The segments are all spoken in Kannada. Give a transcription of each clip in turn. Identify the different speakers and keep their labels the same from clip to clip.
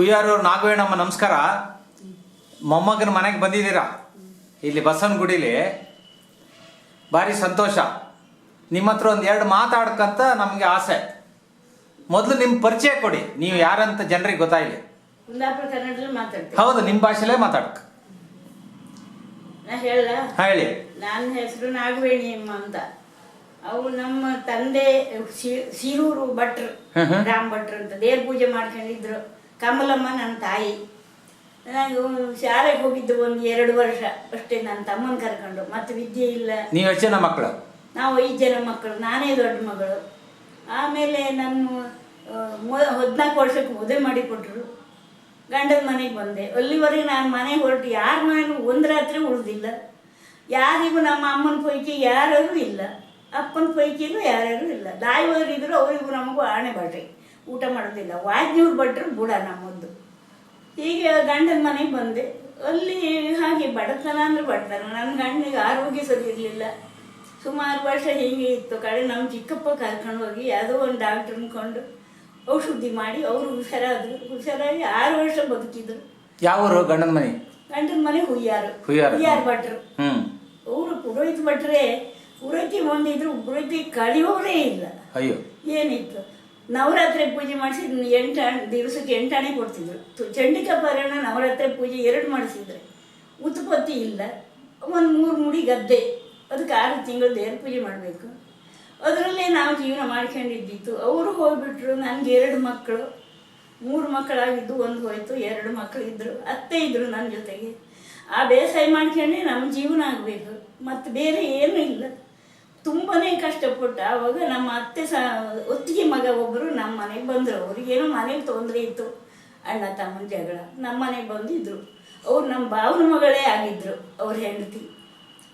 Speaker 1: ಹುಯ್ಯಾರು ನಾಗವೇಣಮ್ಮ ನಮಸ್ಕಾರ. ಮೊಮ್ಮಗನ ಮನೆಗೆ ಬಂದಿದ್ದೀರಾ? ಇಲ್ಲಿ ಬಸವನಗುಡಿಲಿ ಭಾರಿ ಸಂತೋಷ. ನಿಮ್ಮ ಹತ್ರ ಒಂದು ಎರಡು ಮಾತಾಡ್ಕಂತ ನಮಗೆ ಆಸೆ. ಮೊದಲು ನಿಮ್ಮ ಪರಿಚಯ ಕೊಡಿ. ನೀವು ಯಾರಂತ ಜನರಿಗೆ
Speaker 2: ಮಾತಾಡ್ತೀನಿ.
Speaker 1: ಹೌದು ನಿಮ್ಮ ಭಾಷೆಲೇ ಮಾತಾಡ್ಕ.
Speaker 2: ಹೇಳ.
Speaker 1: ಹೇಳಿ.
Speaker 2: ನನ್ನ ಹೆಸರು ನಾಗವೇಣಿ ಅಂತ. ಅವು ನಮ್ಮ ತಂದೆ ಸಿರೂರು ಭಟ್ರು. ರಾಮ್ ಭಟ್ರು ಅಂತ. ದೇವ್ರ ಪೂಜೆ ಮಾಡ್ಕೊಂಡಿದ್ರು. ಕಮಲಮ್ಮ ನನ್ನ ತಾಯಿ. ನಾನು ಶಾಲೆಗೆ ಹೋಗಿದ್ದು ಒಂದು ಎರಡು ವರ್ಷ. ಅಷ್ಟೇ ನನ್ನ ತಮ್ಮನ ಕರ್ಕೊಂಡು. ಮತ್ತೆ ವಿದ್ಯೆ ಇಲ್ಲ.
Speaker 1: ನೀವು ಎಷ್ಟು ಜನ ಮಕ್ಕಳು?
Speaker 2: ನಾವು ಐದು ಜನ ಮಕ್ಕಳು. ನಾನೇ ದೊಡ್ಡ ಮಗಳು. ಆಮೇಲೆ ನನ್ನ ಹದಿನಾಲ್ಕು ವರ್ಷಕ್ಕೆ ಮದುವೆ ಮಾಡಿಕೊಟ್ರು. ಗಂಡನ ಮನೆಗೆ ಬಂದೆ. ಅಲ್ಲಿವರೆಗೆ ನಾನು ಮನೆ ಹೊರಟು. ಯಾರ ಮನೆಗೂ ಒಂದು ರಾತ್ರಿ ಉಳಿದಿಲ್ಲ. ಯಾರಿಗೂ ನಮ್ಮ ಅಮ್ಮನ ಪೈಕಿ ಯಾರೂ ಇಲ್ಲ. ಅಪ್ಪನ ಪೈಕಿನೂ ಯಾರ್ಯಾರು ಇಲ್ಲ. ದಾಯಿ ಇದ್ರು ಅವರಿಗೂ ನಮಗೂ ಆಣೆ ಬಾಟ್ರಿ ಊಟ ಮಾಡೋದಿಲ್ಲ. ವಾಜ್ಞೂರು ಭಟ್ರು ಬುಡ ನಮ್ಮದು. ಹೀಗೆ ಗಂಡನ ಮನೆಗೆ ಬಂದೆ. ಅಲ್ಲಿ ಹಾಗೆ ಬಡತನ ಅಂದ್ರೆ ಬಡತನ. ನನ್ನ ಗಂಡನಿಗೆ ಆರೋಗ್ಯ ಸರಿ ಇರಲಿಲ್ಲ. ಸುಮಾರು ವರ್ಷ ಹೀಗೆ ಇತ್ತು. ಕಡೆ ನಮ್ಮ ಚಿಕ್ಕಪ್ಪ ಕರ್ಕೊಂಡು ಹೋಗಿ ಯಾವುದೋ ಒಂದು ಡಾಕ್ಟರ್ ಅನ್ಕೊಂಡು ಔಷಧಿ ಮಾಡಿ ಅವರು ಹುಷಾರಾದ್ರು. ಹುಷಾರಾಗಿ ಆರು ವರ್ಷ ಬದುಕಿದ್ರು.
Speaker 1: ಯಾವರು? ಗಂಡನ ಮನೆ?
Speaker 2: ಗಂಡನ ಮನೆ ಹುಯ್ಯಾರು.
Speaker 1: ಹುಯ್ಯಾರು.
Speaker 2: ಭಟ್ರು. ಅವರು ಪುರೋಹಿತ ಭಟ್ರೆ ಪುರೋಹಿತಿ ಒಂದಿದ್ರು ಪುರೋಹಿತಿ ಕಳಿಯೋರೇ ಇಲ್ಲ.
Speaker 1: ಅಯ್ಯೋ.
Speaker 2: ಏನಿತ್ತು? ನವರಾತ್ರಿ ಪೂಜೆ ಮಾಡಿಸಿ ಎಂಟು ದಿವಸಕ್ಕೆ ಎಂಟಾಣೆ ಕೊಡ್ತಿದ್ರು. ಚಂಡಿಕಾ ಪಾರಾಯಣ ನವರಾತ್ರಿ ಪೂಜೆ ಎರಡು ಮಾಡಿಸಿದ್ರೆ. ಉತ್ಪತ್ತಿ ಇಲ್ಲ ಒಂದು ಮೂರು ಮುಡಿ ಗದ್ದೆ, ಅದಕ್ಕೆ ಆರು ತಿಂಗಳು ದೇವ್ರ ಪೂಜೆ ಮಾಡಬೇಕು. ಅದರಲ್ಲೇ ನಾವು ಜೀವನ ಮಾಡ್ಕೊಂಡಿದ್ದಿತ್ತು. ಅವರು ಹೋಗ್ಬಿಟ್ರು, ನನಗೆ ಎರಡು ಮಕ್ಕಳು. ಮೂರು ಮಕ್ಕಳಾಗಿದ್ದು ಒಂದು ಹೋಯ್ತು, ಎರಡು ಮಕ್ಕಳು ಇದ್ದರು ಅತ್ತೆ ಇದ್ದರು ನನ್ನ ಜೊತೆಗೆ. ಆ ಬೇಸಾಯ ಮಾಡ್ಕೊಂಡೆ ನಮ್ಮ ಜೀವನ ಆಗಬೇಕು. ಮತ್ತು ಬೇರೆ ಏನೂ ಇಲ್ಲ. ತುಂಬಾನೇ ಕಷ್ಟಪಟ್ಟು. ಆವಾಗ ನಮ್ಮ ಅತ್ತೆ ಸಹ ಒತ್ತಿಗೆ ಮಗ ಒಬ್ಬರು ನಮ್ಮ ಮನೆಗೆ ಬಂದರು. ಅವ್ರಿಗೇನೋ ಮನೇಲಿ ತೊಂದರೆ ಇತ್ತು. ಅಣ್ಣ ತಮ್ಮನ ಜಗಳ. ನಮ್ಮ ಮನೆಗೆ ಬಂದಿದ್ರು. ಅವ್ರು ನಮ್ಮ ಭಾವನ ಮಗಳೇ ಆಗಿದ್ರು, ಅವ್ರ ಹೆಂಡತಿ.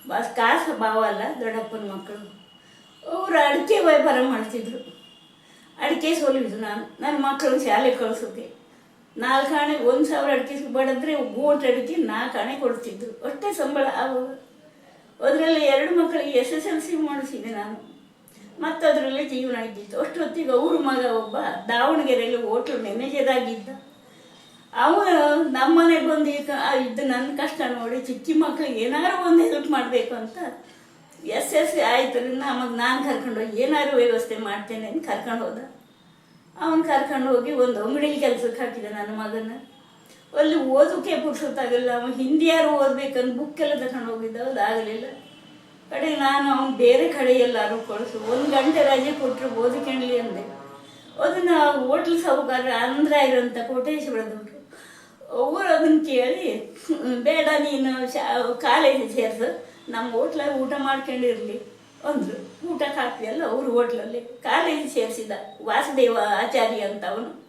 Speaker 2: ಬಸ್ ಕಾಸ ಭಾವ ಅಲ್ಲ, ದೊಡ್ಡಪ್ಪನ ಮಕ್ಕಳು. ಅವರು ಅಡಿಕೆ ವ್ಯಾಪಾರ ಮಾಡ್ತಿದ್ರು. ಅಡಿಕೆ ಸೋಲಿದ್ರು ನಾನು. ನನ್ನ ಮಕ್ಕಳು ಶಾಲೆ ಕಳ್ಸೋಕೆ. ನಾಲ್ಕು ಆಣೆ, ಒಂದು ಸಾವಿರ ಅಡಿಕೆ ಬಡಿದ್ರೆ ಮೂವತ್ತು ಅಡಿಕೆ ನಾಲ್ಕು ಆಣೆ ಕೊಡ್ತಿದ್ರು. ಅಷ್ಟೇ ಸಂಬಳ ಆವಾಗ. ಅದರಲ್ಲಿ ಎರಡು ಮಕ್ಕಳಿಗೆ ಎಸ್ ಎಸ್ ಎಲ್ ಸಿ ಮಾಡಿಸಿದೆ ನಾನು. ಮತ್ತು ಅದರಲ್ಲೇ ಜೀವನ ಇದ್ದಿತ್ತು. ಅಷ್ಟೊತ್ತಿಗೆ ಅವ್ರ ಮಗ ಒಬ್ಬ ದಾವಣಗೆರೆಯಲ್ಲಿ ಹೋಟ್ಲ್ ಮ್ಯಾನೇಜರ್ ಆಗಿದ್ದ. ಅವ ನಮ್ಮನೆಗೆ ಬಂದು ಇದ್ದು ನನ್ನ ಕಷ್ಟ ನೋಡಿ ಚಿಕ್ಕ ಮಕ್ಕಳಿಗೆ ಏನಾದ್ರು ಒಂದು ಹೆಲ್ಪ್ ಮಾಡಬೇಕು ಅಂತ ಎಸ್ ಎಸ್ ಸಿ ಆಯ್ತು. ನಮಗೆ ನಾನು ಕರ್ಕೊಂಡು ಏನಾದ್ರು ವ್ಯವಸ್ಥೆ ಮಾಡ್ತೇನೆ ಅಂತ ಕರ್ಕೊಂಡು ಹೋದ. ಅವನು ಕರ್ಕೊಂಡು ಹೋಗಿ ಒಂದು ಅಂಗಡಿಲಿ ಕೆಲಸಕ್ಕೆ ಹಾಕಿದೆ ನನ್ನ ಮಗನ ಅಲ್ಲಿ ಓದೋಕೆ ಪುರುಷೊತ್ತಾಗಲ್ಲ ಅವನು ಹಿಂದಿಯಾರು ಓದ್ಬೇಕಂದ್ ಬುಕ್ ಎಲ್ಲ ತಗೊಂಡು ಹೋಗಿದ್ದ. ಅದಾಗಲಿಲ್ಲ ಕಡೆಗೆ ನಾನು ಅವ್ನು ಬೇರೆ ಕಡೆ ಎಲ್ಲಾರು ಕಳಿಸು ಒಂದು ಗಂಟೆ ರಜೆ ಕೊಟ್ಟರು ಓದಿಕೊಂಡ್ಲಿ ಅಂದೆ. ಅದನ್ನ ಹೋಟ್ಲ್ ಸಾಹುಕಾರ ಅಂದ್ರ ಇರೋಂಥ ಕೋಟೇಶ್ವರದವರು ಅವರು ಅದನ್ನ ಕೇಳಿ ಬೇಡ ನೀನು ಶಾ, ಕಾಲೇಜ್ ಸೇರಿಸು. ನಮ್ಮ ಹೋಟ್ಲಾಗ ಊಟ ಮಾಡ್ಕೊಂಡಿರಲಿ. ಅಂದರು. ಊಟಕ್ಕೆ ಹಾಕ್ತಿಯಲ್ಲ ಅವ್ರ ಹೋಟ್ಲಲ್ಲಿ ಕಾಲೇಜ್ ಸೇರಿಸಿದ. ವಾಸುದೇವ ಆಚಾರ್ಯ ಅಂತ ಅವನು.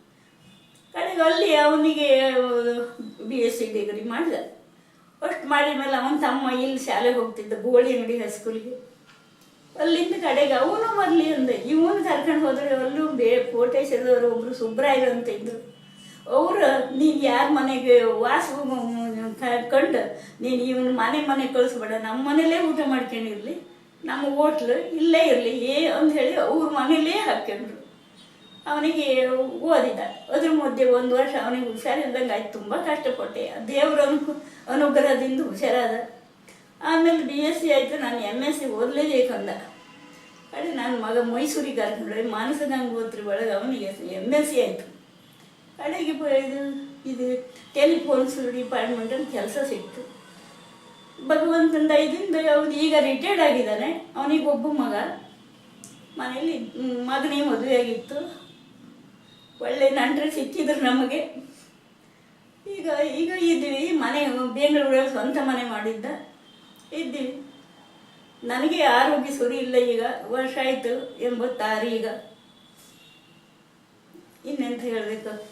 Speaker 2: ಕಡೆಗೆ ಅಲ್ಲಿ ಅವನಿಗೆ ಬಿ ಎಸ್ ಸಿ ಡಿಗ್ರಿ ಮಾಡಿದ. ಅಷ್ಟು ಮಾಡಿದ ಮೇಲೆ ಅವನ ತಮ್ಮ ಇಲ್ಲಿ ಶಾಲೆಗೆ ಹೋಗ್ತಿದ್ದ ಗೋಳಿ ಅಂಗಡಿ ಹೈಸ್ಕೂಲಿಗೆ ಅಲ್ಲಿಂದ ಕಡೆಗೆ ಅವನು ಬರಲಿ ಅಂದೆ. ಇವನು ಕರ್ಕೊಂಡು ಹೋದ್ರೆ ಅಲ್ಲೂ ಬೇ ಕೋಟೇಶ್ವರದವರು ಒಬ್ಬರು ಸುಬ್ರಾಯರು ಅಂತ ಇದ್ರು. ಅವರು, ನೀನು ಯಾರ ಮನೆಗೆ ವಾಸ ಕರ್ಕೊಂಡು ನೀನು ಇವನು ಮನೆ ಮನೆ ಕಳಿಸ್ಬೇಡ. ನಮ್ಮ ಮನೇಲೇ ಊಟ ಮಾಡ್ಕೊಂಡಿರಲಿ. ನಮ್ಮ ಹೋಟ್ಲು ಇಲ್ಲೇ ಇರಲಿ. ಏ ಅಂತ ಹೇಳಿ ಅವ್ರ ಮನೇಲೇ ಹಾಕ್ಕೊಂಡ್ರು. ಅವನಿಗೆ ಓದಿದ ಅದ್ರ ಮಧ್ಯೆ ಒಂದು ವರ್ಷ ಅವನಿಗೆ ಹುಷಾರಿಲ್ದಂಗೆ ಆಯ್ತು. ತುಂಬ ಕಷ್ಟಪಟ್ಟೆ. ದೇವರ ಅನು, ಅನುಗ್ರಹದಿಂದ ಹುಷಾರಾದ. ಆಮೇಲೆ ಬಿ ಎಸ್ ಸಿ ಆಯಿತು. ನಾನು ಎಂ ಎಸ್ ಸಿ ಓದಲೇಬೇಕಂದ. ಅದೇ ನನ್ನ ಮಗ ಮೈಸೂರಿಗೆ ಕರ್ಕೊಂಡ್ರೆ ಮಾನಸ ಗಂಗೋತ್ರಿ ಒಳಗೆ ಅವನಿಗೆ ಎಂ ಎಸ್ ಸಿ ಆಯಿತು. ಅಡಿಗೆ ಇದು ಇದು ಟೆಲಿಫೋನ್ಸ್ ಡಿಪಾರ್ಟ್ಮೆಂಟಲ್ಲಿ ಕೆಲಸ ಸಿಕ್ತು. ಭಗವಂತನ ದಯದಿಂದ ಅವನು ಈಗ ರಿಟೈರ್ಡ್ ಆಗಿದ್ದಾನೆ. ಅವನಿಗೆ ಒಬ್ಬ ಮಗ. ಮನೆಯಲ್ಲಿ ಮಗನೇ ಮಗನಿಗೆ ಮದುವೆ ಆಗಿತ್ತು ಒಳ್ಳೆ ನಂಟರು ಸಿಕ್ಕಿದ್ರು ನಮಗೆ. ಈಗ ಈಗ ಇದ್ದೀವಿ. ಮನೆ, ಬೆಂಗಳೂರಲ್ಲಿ ಸ್ವಂತ ಮನೆ ಮಾಡಿದ್ದ. ಇದ್ದೀವಿ. ನನಗೆ ಆರೋಗ್ಯ ಸರಿ ಇಲ್ಲ ಈಗ. ವರ್ಷ ಆಯಿತು, ಎಂಬತ್ತಾರು ಈಗ. ಇನ್ನೆಂತ ಹೇಳಬೇಕು?